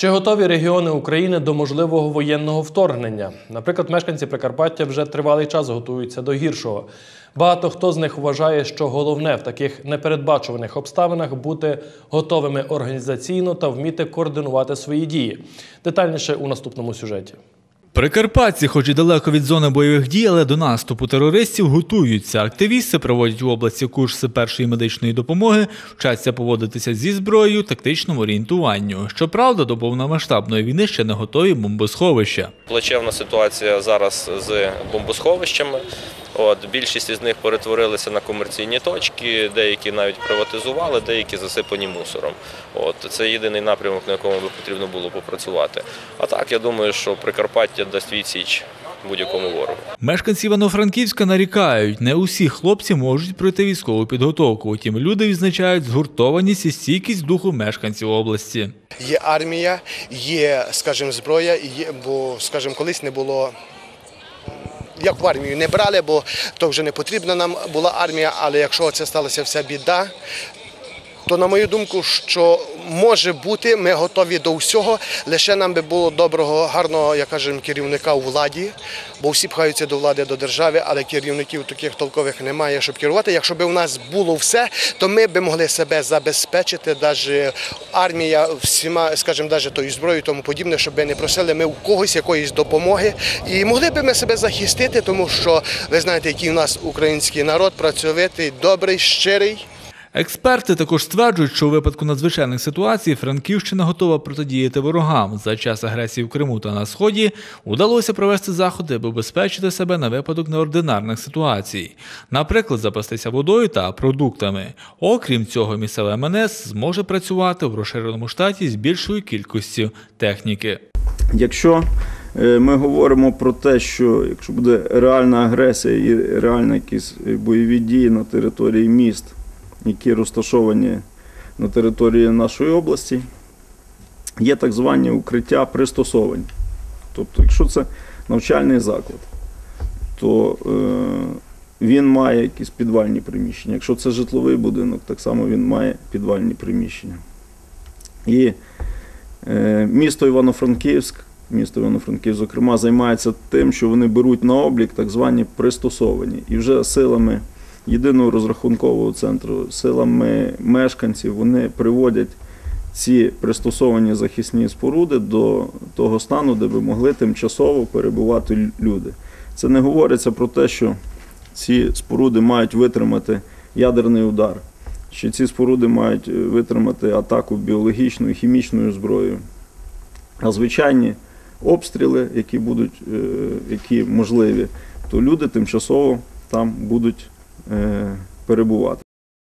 Чи готові регіони України до можливого воєнного вторгнення? Наприклад, мешканці Прикарпаття вже тривалий час готуються до гіршого. Багато хто з них вважає, що головне в таких непередбачуваних обставинах бути готовими організаційно та вміти координувати свої дії. Детальніше у наступному сюжеті. Прикарпатці, хоч і далеко від зони бойових дій, але до наступу терористів готуються. Активісти проводять в області курси першої медичної допомоги, вчаться поводитися зі зброєю, тактичному орієнтуванню. Щоправда, до повномасштабної війни ще не готові бомбосховища. Плачевна ситуація зараз з бомбосховищами. От більшість із них перетворилися на комерційні точки, деякі навіть приватизували, деякі засипані мусором. От це єдиний напрямок, на якому би потрібно було попрацювати. А так я думаю, що Прикарпаття дасть відсіч будь-якому ворогу. Мешканці Івано-Франківська нарікають, не усі хлопці можуть пройти військову підготовку. Утім, люди відзначають згуртованість і стійкість духу мешканців області. Є армія, є, скажімо, зброя, є, бо, скажімо, колись не було. Як в армію не брали, бо то вже не потрібна нам була армія, але якщо це сталася вся біда, то на мою думку, що може бути, ми готові до всього. Лише нам би було доброго, гарного, як кажемо, керівника у владі, бо всі пхаються до влади, до держави, але керівників таких толкових немає, щоб керувати. Якщо б у нас було все, то ми б могли себе забезпечити, навіть армія всіма, скажімо, навіть тою зброєю, тому подібне, щоб не просили ми у когось якоїсь допомоги. І могли б ми себе захистити, тому що ви знаєте, який у нас український народ працьовитий, добрий, щирий. Експерти також стверджують, що у випадку надзвичайних ситуацій Франківщина готова протидіяти ворогам. За час агресії в Криму та на сході удалося провести заходи, аби убезпечити себе на випадок неординарних ситуацій, наприклад, запастися водою та продуктами. Окрім цього, місцеве МНС зможе працювати в розширеному штаті з більшою кількістю техніки. Якщо е, ми говоримо про те, що якщо буде реальна агресія і реальні якісь бойові дії на території міст, які розташовані на території нашої області, є так звані укриття пристосовані. Тобто, якщо це навчальний заклад, то е, він має якісь підвальні приміщення. Якщо це житловий будинок, так само він має підвальні приміщення. І Е, Місто Івано-Франківськ, місто Івано-Франківськ, зокрема, займається тим, що вони беруть на облік так звані пристосовані. І вже силами єдиного розрахункового центру, силами мешканців, вони приводять ці пристосовані захисні споруди до того стану, де би могли тимчасово перебувати люди. Це не говориться про те, що ці споруди мають витримати ядерний удар що ці споруди мають е, витримати атаку біологічною, хімічною зброєю. А звичайні обстріли, які будуть, е, які можливі, то люди тимчасово там будуть перебувати.